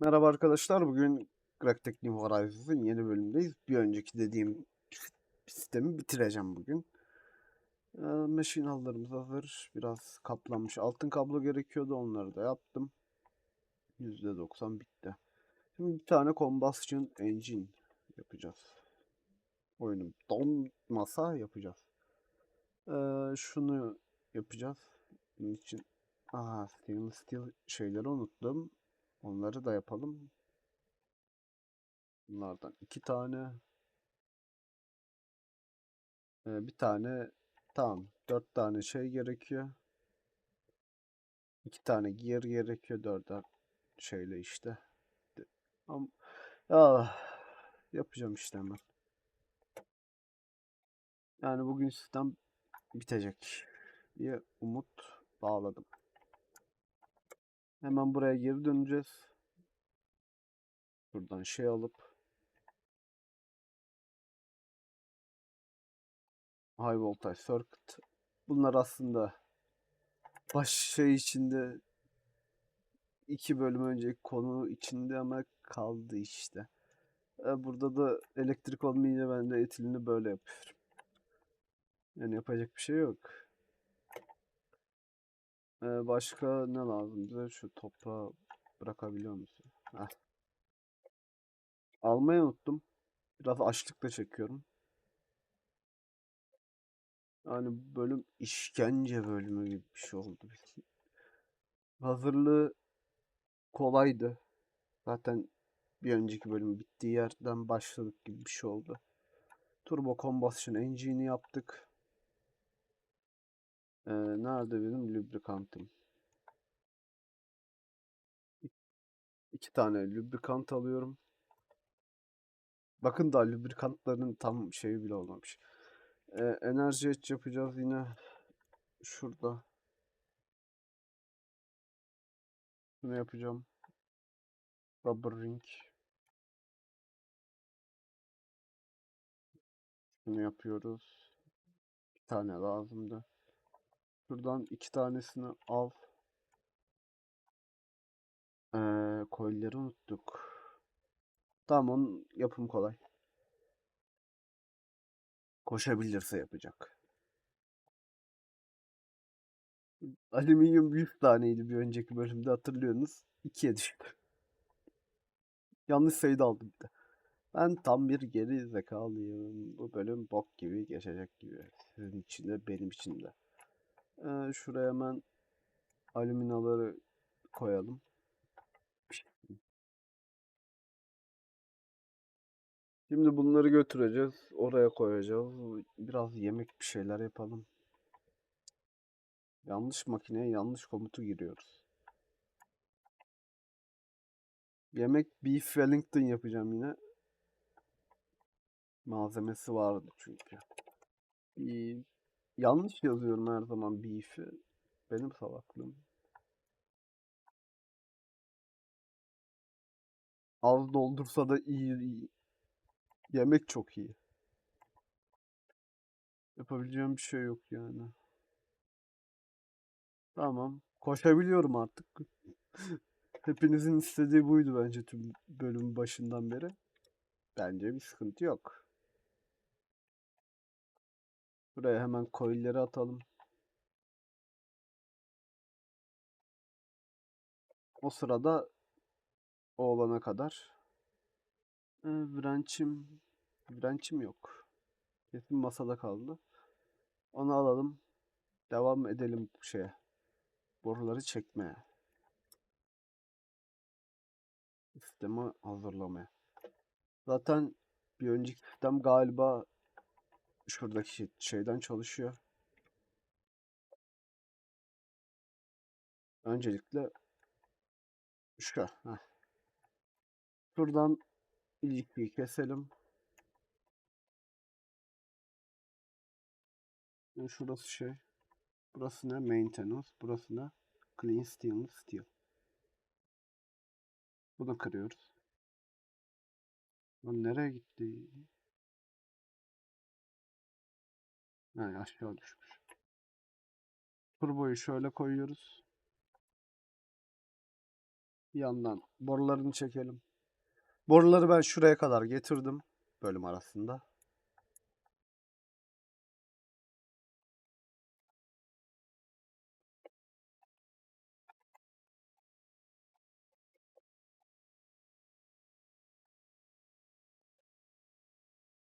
Merhaba arkadaşlar. Bugün Cracktek New Horizons'ın yeni bölümündeyiz. Bir önceki dediğim sistemi bitireceğim bugün. Ee, machine hallarımız hazır. Biraz kaplanmış. Altın kablo gerekiyordu. Onları da yaptım. %90 bitti. Şimdi bir tane combustion engine yapacağız. Oyunum donmasa yapacağız. Ee, şunu yapacağız. Bunun için Aa, stainless steel şeyleri unuttum. Onları da yapalım. Bunlardan iki tane. Ee, bir tane. Tamam. Dört tane şey gerekiyor. İki tane gear gerekiyor. Dörder şeyle işte. Ama, ah, yapacağım işte hemen. Yani bugün sistem bitecek diye umut bağladım. Hemen buraya geri döneceğiz. Buradan şey alıp High Voltage Circuit. Bunlar aslında baş şey içinde iki bölüm önceki konu içinde ama kaldı işte. E, Burada da elektrik olmayınca ben de etilini böyle yapıyorum. Yani yapacak bir şey yok. E, başka ne lazım bize? Şu toprağı bırakabiliyor musun? Heh. Almayı unuttum. Biraz açlıkla çekiyorum. Yani bölüm işkence bölümü gibi bir şey oldu. Hazırlığı kolaydı. Zaten bir önceki bölüm bittiği yerden başladık gibi bir şey oldu. Turbo Combustion Engine'i yaptık. Ee, nerede benim lubrikantım? İki tane lubrikant alıyorum. Bakın da lubrikantların tam şeyi bile olmamış. Ee, enerji etch yapacağız yine. Şurada. Bunu yapacağım. Rubber ring. Bunu yapıyoruz. Bir tane lazımdı. Şuradan iki tanesini al. Ee, coil'leri unuttuk. Tamam onun yapım kolay. Koşabilirse yapacak. Alüminyum 100 taneydi bir önceki bölümde hatırlıyorsunuz. 2'ye düştü. Yanlış sayıda aldım bir de. Ben tam bir geri zekalıyım. Bu bölüm bok gibi geçecek gibi. Sizin için de benim için de. Ee, şuraya hemen alüminaları koyalım. Şimdi bunları götüreceğiz. Oraya koyacağız. Biraz yemek bir şeyler yapalım. Yanlış makineye yanlış komutu giriyoruz. Yemek Beef Wellington yapacağım yine. Malzemesi vardı çünkü. Bir- yanlış yazıyorum her zaman beef'i. Benim salaklığım. Az doldursa da iyi, iyi. Yemek çok iyi. Yapabileceğim bir şey yok yani. Tamam. Koşabiliyorum artık. Hepinizin istediği buydu bence tüm bölümün başından beri. Bence bir sıkıntı yok. Buraya hemen coil'leri atalım. O sırada o olana kadar e, branch'im branch'im yok. Kesin masada kaldı. Onu alalım. Devam edelim bu şeye. Boruları çekmeye. Sistemi hazırlamaya. Zaten bir önceki sistem galiba şuradaki şey- şeyden çalışıyor. Öncelikle şu. heh. Şuradan ilişkiyi keselim. E, Şurası şey. Burası ne? Maintenance. Burası ne? Clean Stainless Steel. Bunu kırıyoruz. Lan nereye gitti? Ha, aşağı düşmüş. Turboyu şöyle koyuyoruz. Bir yandan borularını çekelim. Boruları ben şuraya kadar getirdim bölüm arasında.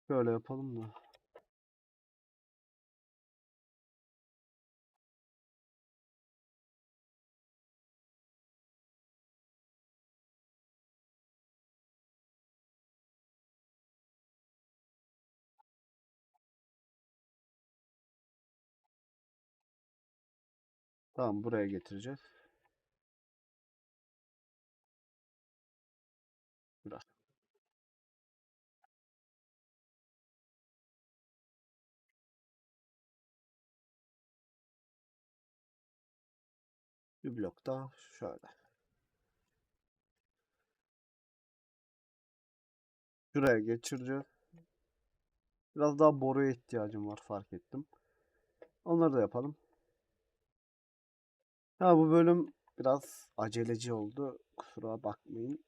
Böyle yapalım da. Tamam buraya getireceğiz. Biraz. Bir blok daha şöyle. Şuraya geçireceğiz. Biraz daha boruya ihtiyacım var fark ettim. Onları da yapalım. Ha bu bölüm biraz aceleci oldu. Kusura bakmayın.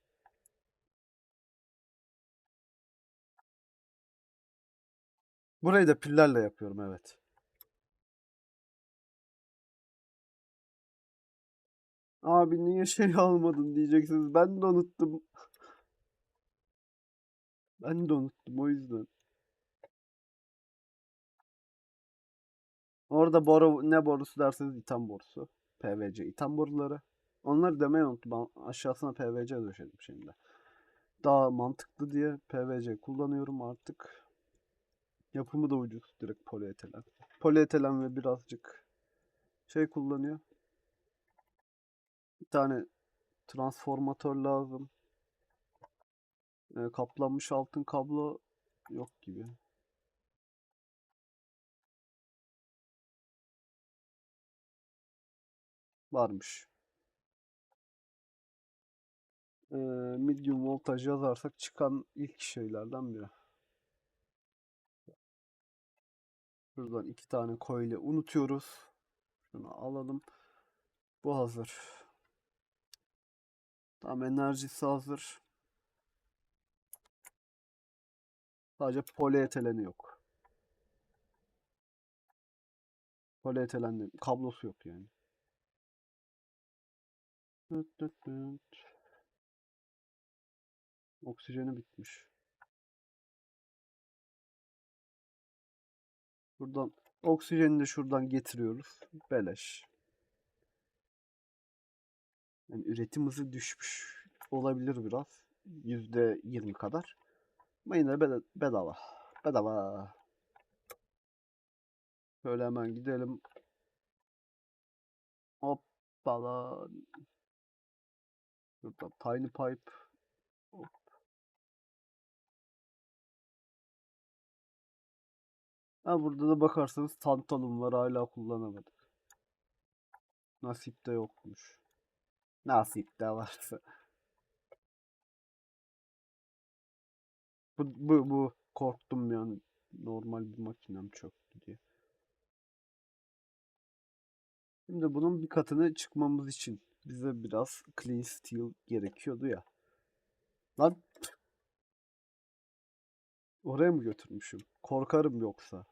Burayı da pillerle yapıyorum evet. Abi niye şey almadın diyeceksiniz. Ben de unuttum. Ben de unuttum o yüzden. Orada boru ne borusu derseniz itham borusu. PVC itham boruları. Onları demeyi unuttum. Aşağısına PVC döşedim şimdi. Daha mantıklı diye PVC kullanıyorum artık. Yapımı da ucuz. Direkt polietilen. Polietilen ve birazcık şey kullanıyor. Bir tane transformatör lazım. E, kaplanmış altın kablo yok gibi. Varmış. E, medium voltaj yazarsak çıkan ilk şeylerden biri. Buradan iki tane coil'i unutuyoruz. Şunu alalım. Bu hazır. Tam enerjisi hazır. Sadece polietileni yok. Polietilen de- kablosu yok yani. Oksijeni bitmiş. Buradan oksijeni de şuradan getiriyoruz. Beleş. Yani üretim hızı düşmüş olabilir biraz. %20 kadar. Ama yine beda- bedava. Bedava. Şöyle hemen gidelim. Hoppala. Burada tiny pipe. Hop. Ha burada da bakarsanız tantalum var hala kullanamadık. Nasipte yokmuş. Nasipte varsa. Bu, bu, bu korktum yani normal bir makinem çöktü diye. Şimdi bunun bir katını çıkmamız için bize biraz clean steel gerekiyordu ya. Lan oraya mı götürmüşüm? Korkarım yoksa.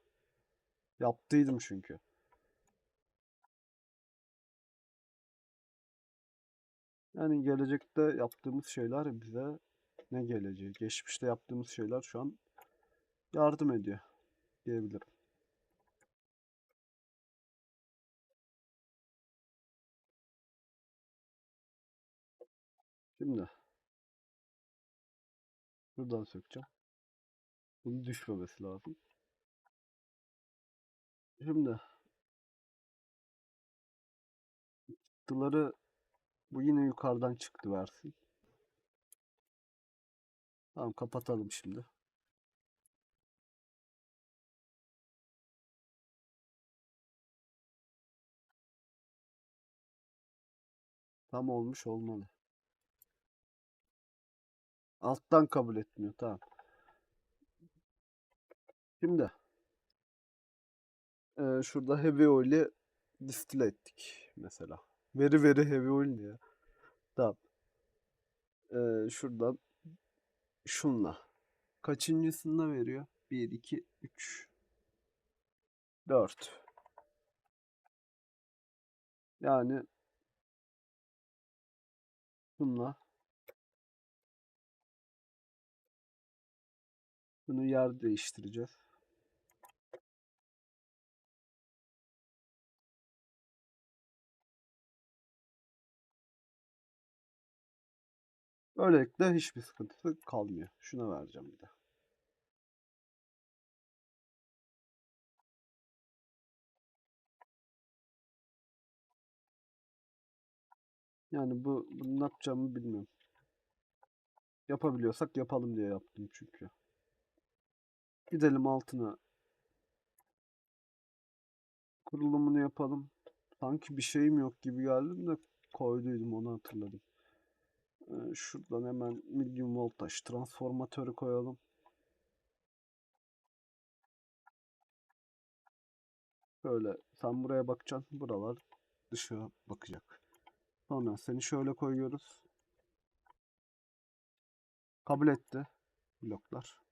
Yaptıydım çünkü. Yani gelecekte yaptığımız şeyler bize ne geleceği? Geçmişte yaptığımız şeyler şu an yardım ediyor diyebilirim. Şimdi buradan sökeceğim. Bunu düşmemesi lazım. Şimdi çıktıları bu yine yukarıdan çıktı versin. Tamam kapatalım şimdi. Tam olmuş olmalı. Alttan kabul etmiyor. Tamam. Şimdi eee, şurada heavy oil'i distille ettik mesela. Very very heavy oil ya? Tamam. Ee, şuradan şunla. Kaçıncısında veriyor? 1, 2, 3, 4. Yani bununla bunu yer değiştireceğiz. Böylelikle hiçbir sıkıntısı kalmıyor. Şuna vereceğim bir de. Yani bu bunu ne yapacağımı bilmiyorum. Yapabiliyorsak yapalım diye yaptım çünkü. Gidelim altına. Kurulumunu yapalım. Sanki bir şeyim yok gibi geldim de koyduydum onu hatırladım. Ee, şuradan hemen medium voltage transformatörü koyalım. Böyle sen buraya bakacaksın. Buralar dışarı bakacak. Sonra seni şöyle koyuyoruz. Kabul etti bloklar.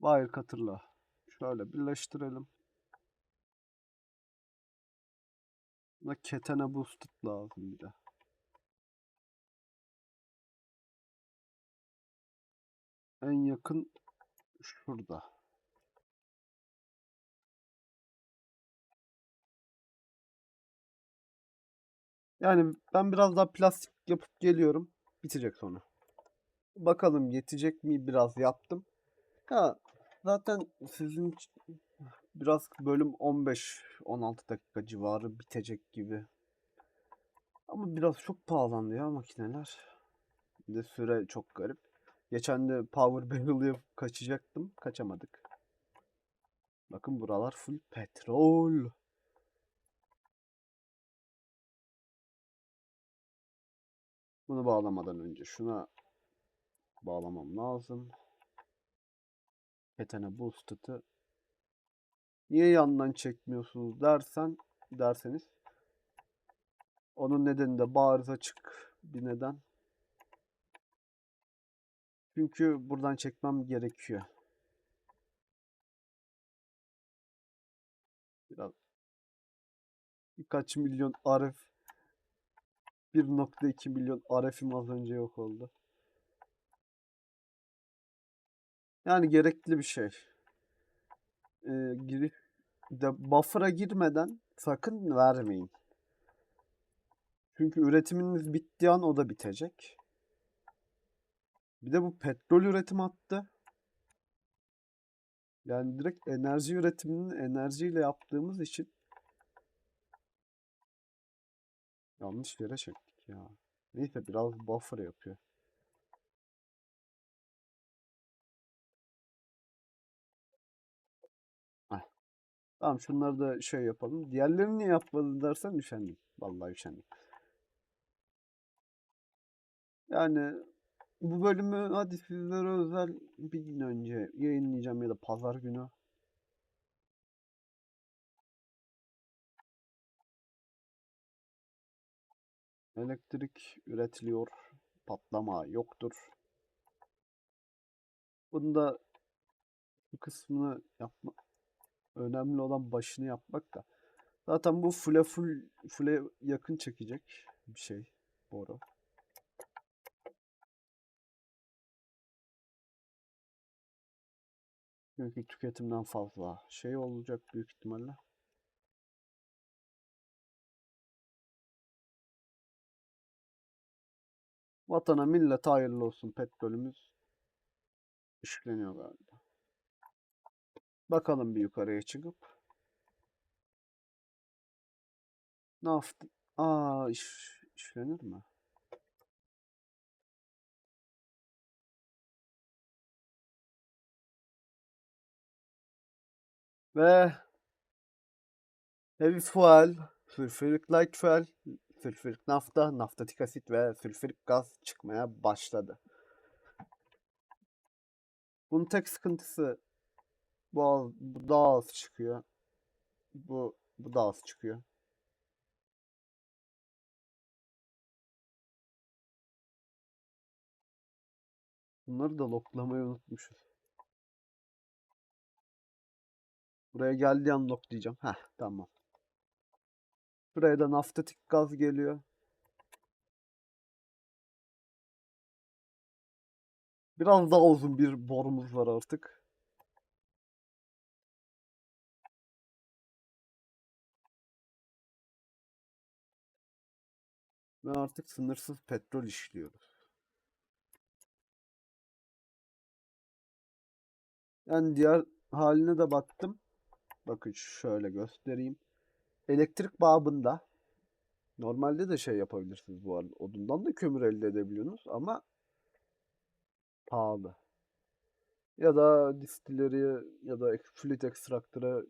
Wire cutter'la şöyle birleştirelim. Buna ketene boosted lazım bir de. En yakın şurada. Yani ben biraz daha plastik yapıp geliyorum. Bitecek sonra. Bakalım yetecek mi? Biraz yaptım. Ha, zaten sizin biraz bölüm 15-16 dakika civarı bitecek gibi. Ama biraz çok pahalandı ya makineler. Bir de süre çok garip. Geçen de Power Barrel'ı kaçacaktım. Kaçamadık. Bakın buralar full petrol. Bunu bağlamadan önce şuna bağlamam lazım. Ketene boosted'ı niye yandan çekmiyorsunuz dersen derseniz onun nedeni de bariz açık bir neden. Çünkü buradan çekmem gerekiyor. Biraz birkaç milyon RF 1.2 milyon RF'im az önce yok oldu. Yani gerekli bir şey. Ee, de buffer'a girmeden sakın vermeyin. Çünkü üretiminiz bittiği an o da bitecek. Bir de bu petrol üretim hattı. Yani direkt enerji üretiminin enerjiyle yaptığımız için yanlış yere çektik ya. Neyse biraz buffer yapıyor. Tamam şunları da şey yapalım. Diğerlerini niye yapmadın dersen üşendim. Vallahi üşendim. Yani bu bölümü hadi sizlere özel bir gün önce yayınlayacağım ya da pazar günü. Elektrik üretiliyor. Patlama yoktur. Bunda bu kısmını yapma önemli olan başını yapmak da. Zaten bu full'e full full'e yakın çekecek bir şey boru. Çünkü tüketimden fazla şey olacak büyük ihtimalle. Vatana millete hayırlı olsun petrolümüz işleniyor galiba. Bakalım bir yukarıya çıkıp. Naft. Aa iş, işlenir mi? Ve heavy fuel, sülfürik light fuel, sülfürik nafta, naftatik asit ve sülfürik gaz çıkmaya başladı. Bunun tek sıkıntısı bu, az, bu daha az çıkıyor. Bu, bu daha az çıkıyor. Bunları da loklamayı unutmuşuz. Buraya geldiği an lok diyeceğim. Heh tamam. Buraya da naftatik gaz geliyor. Biraz daha uzun bir borumuz var artık. Ve artık sınırsız petrol işliyoruz. Yani diğer haline de baktım. Bakın şöyle göstereyim. Elektrik babında normalde de şey yapabilirsiniz bu arada. Odundan da kömür elde edebiliyorsunuz ama pahalı. Ya da distilleri ya da fluid extractor'a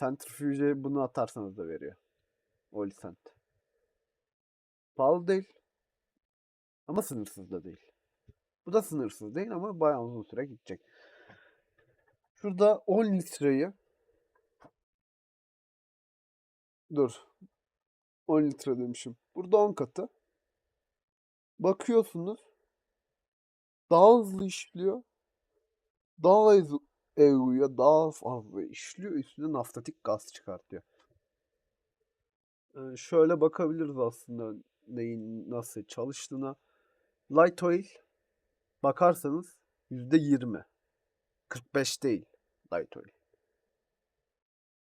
centrifuge'e bunu atarsanız da veriyor. Oil sand. Pahalı değil. Ama sınırsız da değil. Bu da sınırsız değil ama bayağı uzun süre gidecek. Şurada 10 litreyi Dur. 10 litre demişim. Burada 10 katı. Bakıyorsunuz. Daha hızlı işliyor. Daha hızlı EU'ya daha fazla işliyor. Üstüne naftatik gaz çıkartıyor. Ee, şöyle bakabiliriz aslında neyin nasıl çalıştığına. Light oil bakarsanız %20. 45 değil light oil.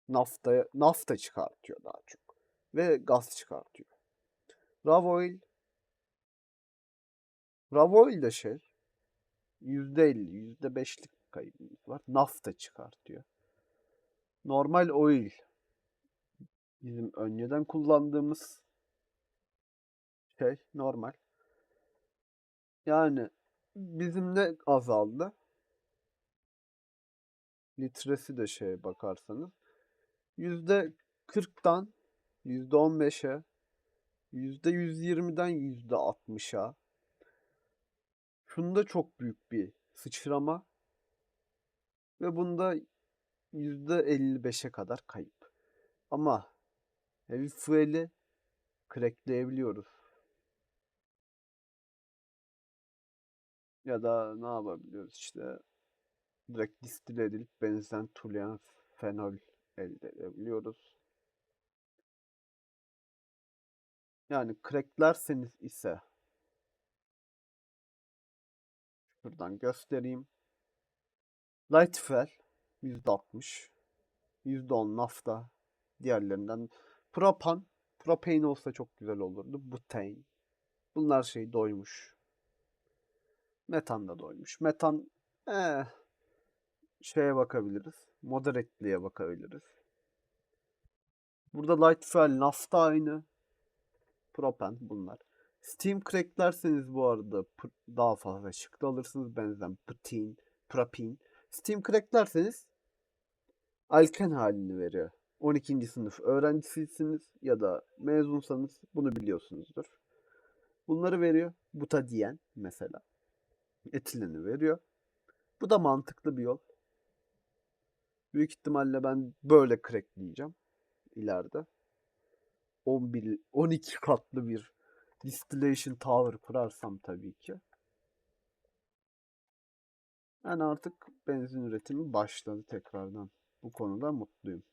Nafta, nafta çıkartıyor daha çok. Ve gaz çıkartıyor. Raw oil Raw oil de şey %50, %5'lik kaybımız var. Nafta çıkartıyor. Normal oil bizim önceden kullandığımız şey normal. Yani bizim ne azaldı? Litresi de şeye bakarsanız yüzde 40'tan yüzde 15'e yüzde 120'den yüzde 60'a şunda çok büyük bir sıçrama ve bunda yüzde 55'e kadar kayıp. Ama heavy fuel'i crackleyebiliyoruz. Ya da ne yapabiliyoruz işte direkt distile edilip benzen, toluen, fenol elde edebiliyoruz. Yani cracklerseniz ise şuradan göstereyim. Light fuel %60 %10 nafta diğerlerinden propan propane olsa çok güzel olurdu. Butane bunlar şey doymuş. Metan da doymuş. Metan eh, şeye bakabiliriz. Moderate'liğe bakabiliriz. Burada light fuel, nafta aynı. Propan bunlar. Steam cracklerseniz bu arada daha fazla çıktı alırsınız. Benzen butane, propane. Steam cracklerseniz alken halini veriyor. 12. sınıf öğrencisisiniz ya da mezunsanız bunu biliyorsunuzdur. Bunları veriyor. Butadiyen mesela. Etileni veriyor. Bu da mantıklı bir yol. Büyük ihtimalle ben böyle crackleyeceğim ileride. 11 12 katlı bir distillation tower kurarsam tabii ki. Yani artık benzin üretimi başladı tekrardan. Bu konuda mutluyum.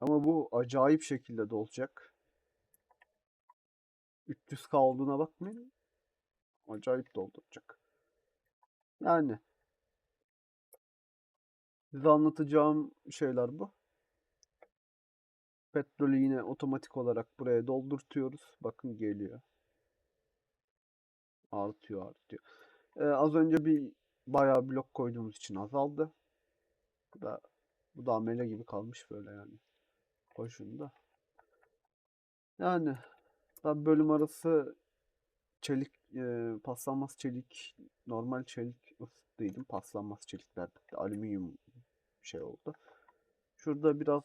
Ama bu acayip şekilde dolacak. 300k olduğuna bakmayın. Acayip dolduracak. Yani Size anlatacağım şeyler bu. Petrolü yine otomatik olarak buraya doldurtuyoruz. Bakın geliyor. Artıyor artıyor. Ee, az önce bir bayağı blok koyduğumuz için azaldı. Bu da, bu da amele gibi kalmış böyle yani. Hoşunda. Yani tabi bölüm arası çelik e, paslanmaz çelik normal çelik ısıttıydım. Paslanmaz çelikler. Alüminyum şey oldu. Şurada biraz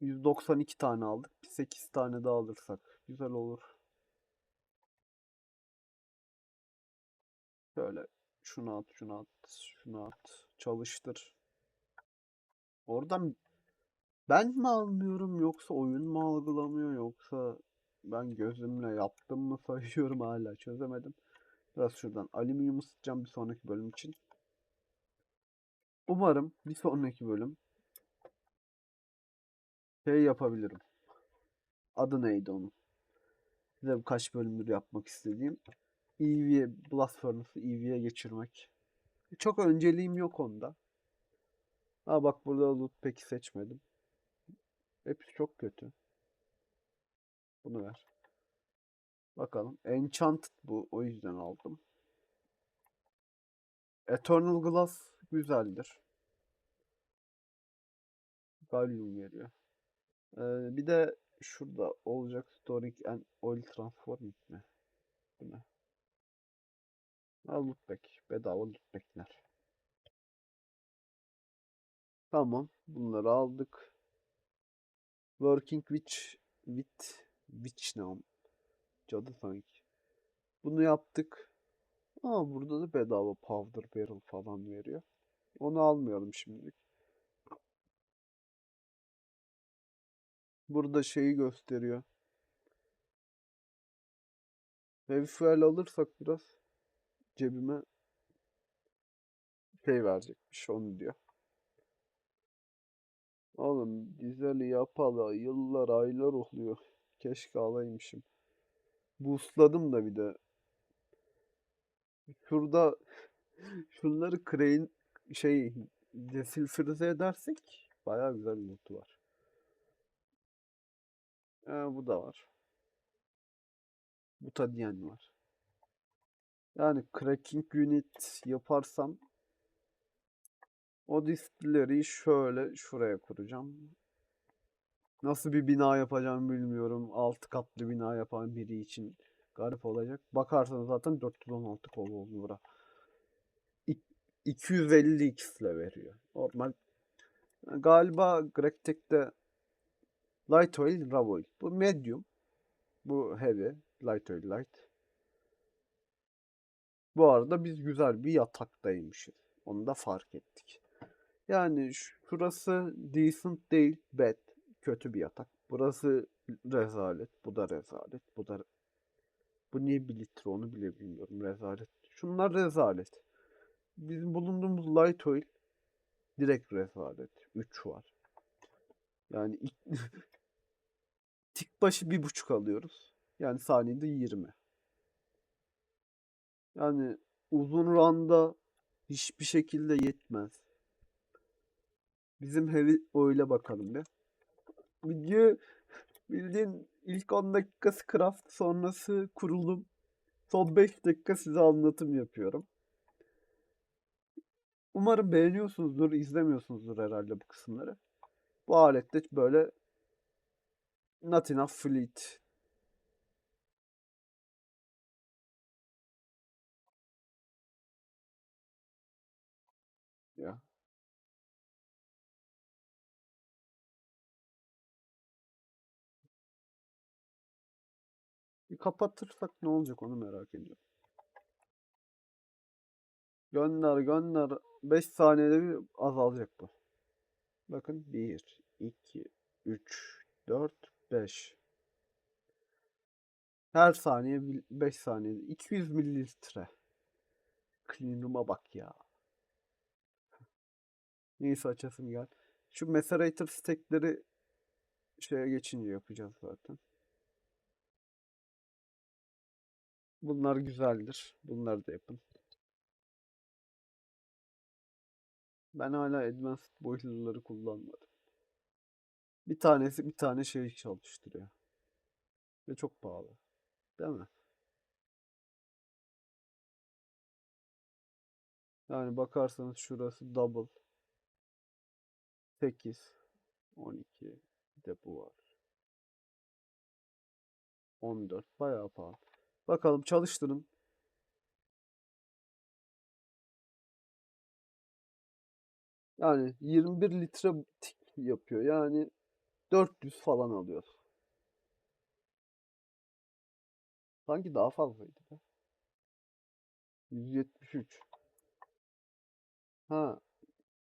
192 tane aldık. Bir 8 tane daha alırsak güzel olur. Şöyle şunu at, şunu at, şunu at. Çalıştır. Oradan ben mi almıyorum yoksa oyun mu algılamıyor yoksa ben gözümle yaptım mı sayıyorum hala çözemedim. Biraz şuradan alüminyum ısıtacağım bir sonraki bölüm için. Umarım bir sonraki bölüm şey yapabilirim. Adı neydi onun? Size birkaç bölümdür yapmak istediğim. EV'ye, Blast Furnace'ı EV'ye geçirmek. Çok önceliğim yok onda. Ha bak burada loot peki seçmedim. Hepsi çok kötü. Bunu ver. Bakalım. Enchanted bu. O yüzden aldım. Eternal Glass güzeldir. Gallium veriyor. Ee, bir de şurada olacak Storing and Oil Transforming mi? Bu ne? Ha, lootback. Bedava lootbackler. Tamam. Bunları aldık. Working with with witch ne am- Cadı sanki. Bunu yaptık. Ama burada da bedava powder barrel falan veriyor. Onu almayalım şimdilik. Burada şeyi gösteriyor. Heavy fuel alırsak biraz cebime şey verecekmiş onu diyor. Oğlum dizeli yapalı yıllar aylar oluyor. Keşke alaymışım. Boostladım da bir de. Şurada şunları crane şey desilfrize edersek bayağı güzel bir loot var. Ee, bu da var. Butadiyen var. Yani cracking unit yaparsam o distillery'i şöyle şuraya kuracağım. Nasıl bir bina yapacağımı bilmiyorum. Altı katlı bina yapan biri için garip olacak. Bakarsanız zaten 416 kol oldu bura. İ- 250 x veriyor. Normal. Galiba Gregtek'te Light Oil, Raw Oil. Bu medium. Bu heavy. Light Oil, light. Bu arada biz güzel bir yataktaymışız. Onu da fark ettik. Yani şurası decent değil, bad. Kötü bir yatak. Burası rezalet. Bu da rezalet. Bu da bu niye bir litre onu bile bilmiyorum. Rezalet. Şunlar rezalet. Bizim bulunduğumuz light oil direkt rezalet. 3 var. Yani tik başı bir buçuk alıyoruz. Yani saniyede 20. Yani uzun randa hiçbir şekilde yetmez. Bizim heavy oil'e bakalım bir. Video bildiğin ilk 10 dakikası craft sonrası kurulum. Son 5 dakika size anlatım yapıyorum. Umarım beğeniyorsunuzdur, izlemiyorsunuzdur herhalde bu kısımları. Bu alette böyle not enough fleet kapatırsak ne olacak onu merak ediyorum. Gönder gönder. 5 saniyede bir azalacak bu. Bakın 1, 2, 3, 4, 5. Her saniye 5 saniyede 200 mililitre. Clean bak ya. Neyse açasım gel. Şu macerator stackleri şeye geçince yapacağız zaten. Bunlar güzeldir. Bunları da yapın. Ben hala Advanced boiler'ları kullanmadım. Bir tanesi bir tane şey çalıştırıyor. Ve çok pahalı. Değil mi? Yani bakarsanız şurası double. 8 12 bir de bu var. 14 bayağı pahalı. Bakalım çalıştırın. Yani 21 litre tik yapıyor. Yani 400 falan alıyoruz. Sanki daha fazlaydı be. 173. Ha,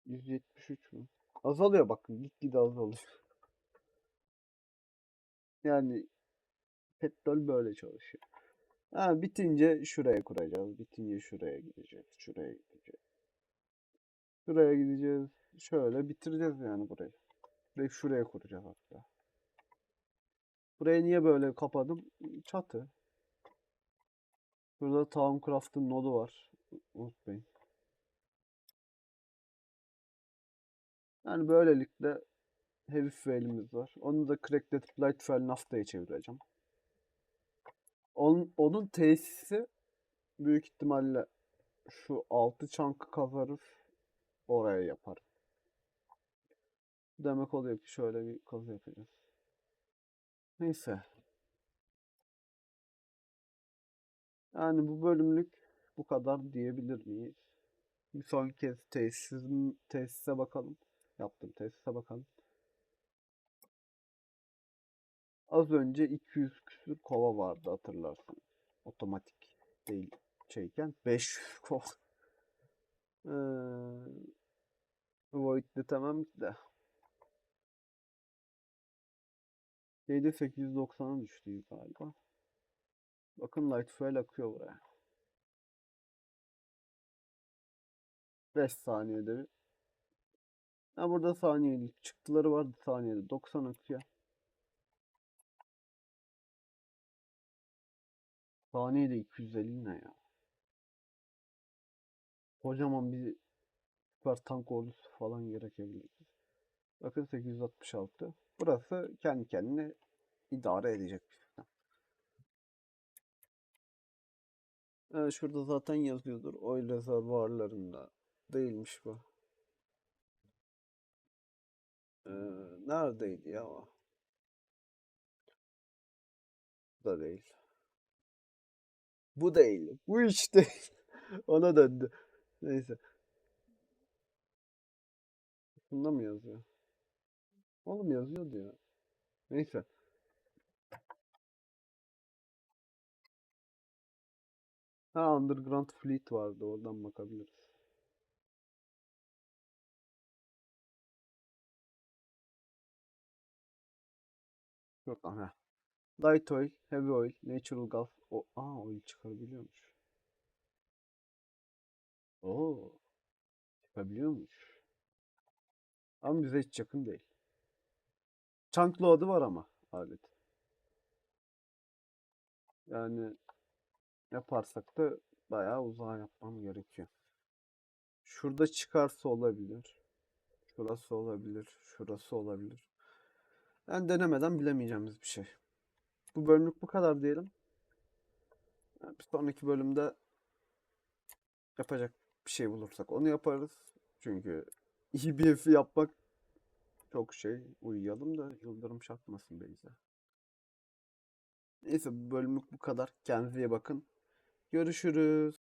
173 mü? Azalıyor bakın. Gitgide azalıyor. Yani Petrol böyle çalışıyor. Ha, bitince şuraya kuracağız. Bitince şuraya gideceğiz. Şuraya gideceğiz. Şuraya gideceğiz. Şöyle bitireceğiz yani burayı. Burayı şuraya kuracağız hatta. Burayı niye böyle kapadım? Çatı. Burada Towncraft'ın nodu var. Unutmayın. Yani böylelikle Heavy Fuel'imiz var. Onu da Cracked Light Fuel Nafta'ya çevireceğim. Onun, onun tesisi büyük ihtimalle şu altı çankı kazarız. Oraya yaparım. Demek oluyor ki şöyle bir kazı yapacağız. Neyse. Yani bu bölümlük bu kadar diyebilir miyiz? Bir son kez tesisin, tesise bakalım. Yaptım tesise bakalım. Az önce 200 küsür kova vardı hatırlarsın. Otomatik değil şeyken 500 kova. Ee, Void'de tamam de. 7890'a düştü galiba. Bakın light fuel akıyor buraya. 5 saniyede bir. Ha burada saniyelik çıktıları vardı saniyede. 90 akıyor. Saniyede 250 ne ya? Kocaman bir süper tank ordusu falan gerekebilir. Bakın 866. Burası kendi kendine idare edecek bir sistem. Evet, şurada zaten yazıyordur. Oil rezervuarlarında değilmiş bu. Ee, neredeydi ya? Bu da değil. Bu değil. Bu değil. Ona döndü. Neyse. Bunda mı yazıyor? Oğlum yazıyordu ya. Neyse. Ha Underground Fleet vardı. Oradan bakabiliriz. Yok aha. Light oil, heavy oil, natural gas. O, aa oil çıkarabiliyormuş. Oo. Çıkabiliyormuş. Ama bize hiç yakın değil. Chunk load'u var ama alet. Yani yaparsak da bayağı uzağa yapmam gerekiyor. Şurada çıkarsa olabilir. Şurası olabilir. Şurası olabilir. Ben denemeden bilemeyeceğimiz bir şey. Bu bölümlük bu kadar diyelim. Bir sonraki bölümde yapacak bir şey bulursak onu yaparız. Çünkü iyi bir evi yapmak çok şey. Uyuyalım da yıldırım çarpmasın Beyza. Neyse bu bölümlük bu kadar. Kendinize bakın. Görüşürüz.